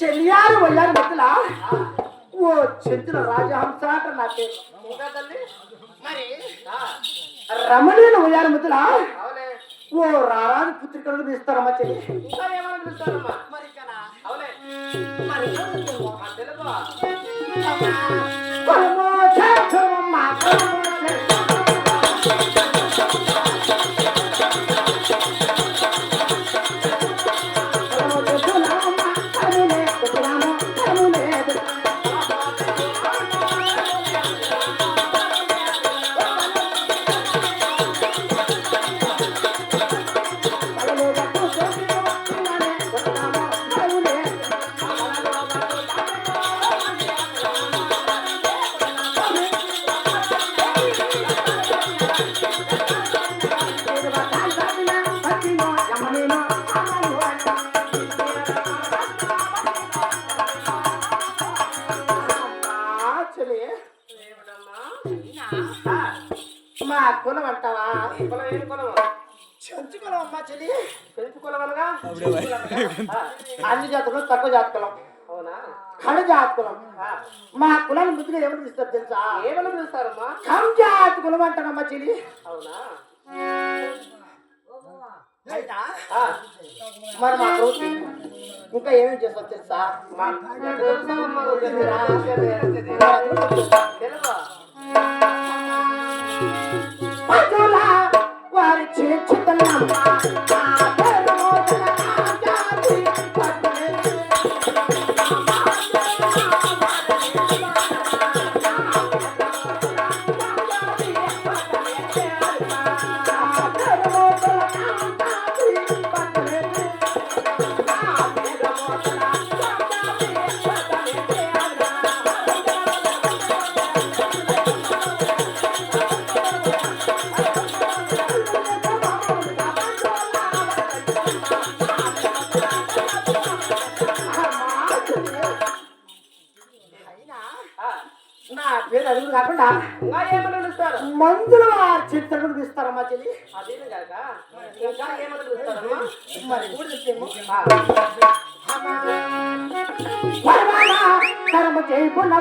చెలియారు వయ్యారు మధ్యల. ఓ చెంచుల రాజహంస అంట నా రమణీయులు వయ్యారు మధ్యల. అవులే. ఓ రారాజు పుత్రికలను తీస్తారమ్మా చెల్లి. మరి కులం అమ్మా చెల్లి పెంచు అన్ని జాతులు తక్కువ జాతకులం అవునా కడు కులం మా కులాన్ని ముద్దుగా ఎవరు పిలుస్తారు తెలుసా ఏమని పిలుస్తారమ్మా కం జాతి కులం అంటానమ్మా చెల్లి అవునా మరి మాకు ఇంకా ఏమేమి చేస్తారు తెలుసా తెలుసా? 绝绝的喇叭 పిలుస్తారమ్మా? మరి కూడా చెప్తేమో ఆ, పరమాన కర్మ చేయకున్న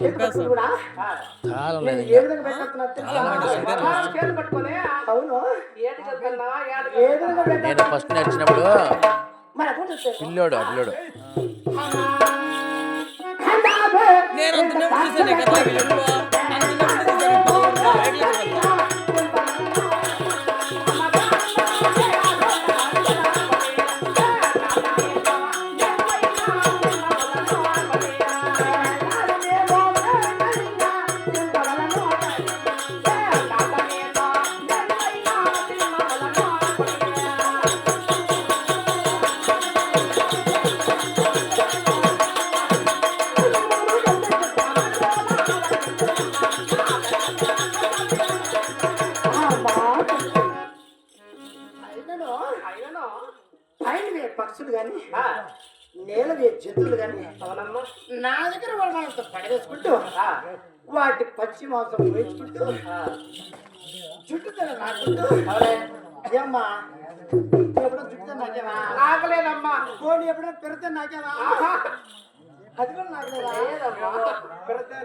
పెట్టేస్తున్నా? ఫస్ట్. చెప్తాను. పిల్లోడు అట్లోడు నేను పక్షులు కానీ నేల జంతువులు కానీ అవునమ్మా. నా దగ్గర వాళ్ళు మనతో పడవేసుకుంటూ వాటి పచ్చి మాంసం వేసుకుంటూ జుట్టు అవునే. అదేమ్మా ఎప్పుడో జుట్టు నాకేవా కోడి ఎప్పుడో పెడితే నాకేవా అది కూడా పెడితే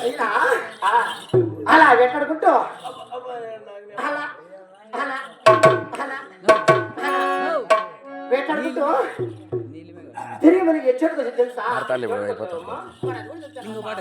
అయినా అలా వెంటాడుకుంటూ తెలుసా మేడం అయిపోతాం ఇంకో పాట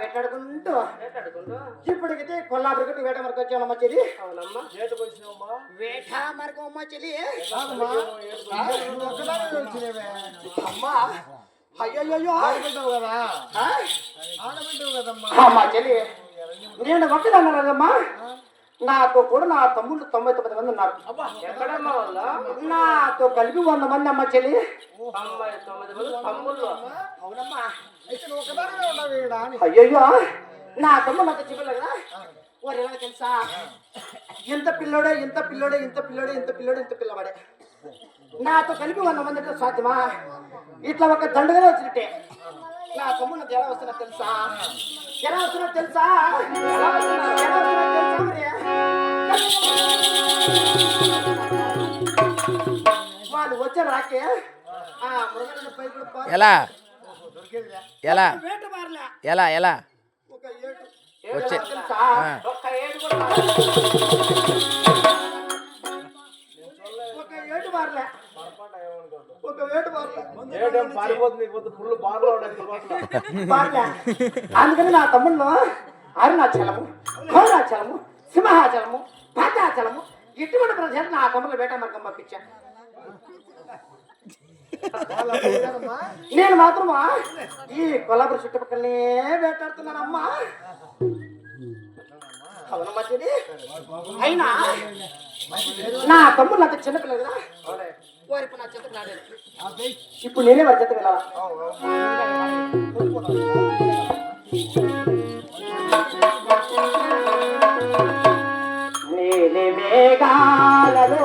వేటాడుకుంటూ. వేటాడుకుంటూ. ఇప్పటికైతే కొల్లాపురికి వేట మరకు చెల్లి. అవునమ్మా. ఏటకు వచ్చినావమ్మా? వేట మరకు అమ్మ చెల్లి అమ్మా! అయ్యో ఆడబిడ్డవు కదా? ఆ? ఆడబిడ్డవు కదమ్మా? అమ్మా చెల్లి. నేను ఒక్కదాన్ని కదమ్మా నాతో కూడా నా తమ్ముళ్ళు తొంభై తొమ్మిది మంది ఉన్నారు. నాతో కలిపి వంద మంది అమ్మ చెల్లి. అయ్యయ్యో. నా తమ్ముడు అంత చెప్పలే కదా వారు ఎలా తెలుసా? ఇంత పిల్లోడే ఇంత పిల్లోడే ఇంత పిల్లోడే ఇంత పిల్లోడే ఇంత పిల్లవాడే. నాతో కలిపి వంద మంది అంటే సాధ్యమా? ఇట్లా ఒక దండగానే వచ్చినట్టే. నా తమ్ముడు ఎలా వస్తున్నా తెలుసా? ఎలా వస్తున్నా తెలుసా? ఎలా వస్తున్నా తెలుసా ఎలా? ఎలా? వేట మారలే. ఎలా ఎలా? ఒక ఏటు వచ్చే. అందుకని నా తమ్ముళ్ళు అరుణాచలము ఘోరాచలము సింహాచలము పాతాచలము ఇటువంటి ప్రజలు నా కొమ్మలు వేట మార్గం పంపించా. నేను మాత్రమా? ఈ కొల్లాపుర చుట్టుపక్కలనే వేటాడుతున్నానమ్మా. అవునమ్మా చెల్లి అయినా నా తమ్ముళ్ళు అంత చిన్నపిల్లలు కదా వారి ఇప్పుడు నా చెత్త రాలేదు ఇప్పుడు నేనే వారి చెత్త వెళ్ళాలా? మేఘాలలో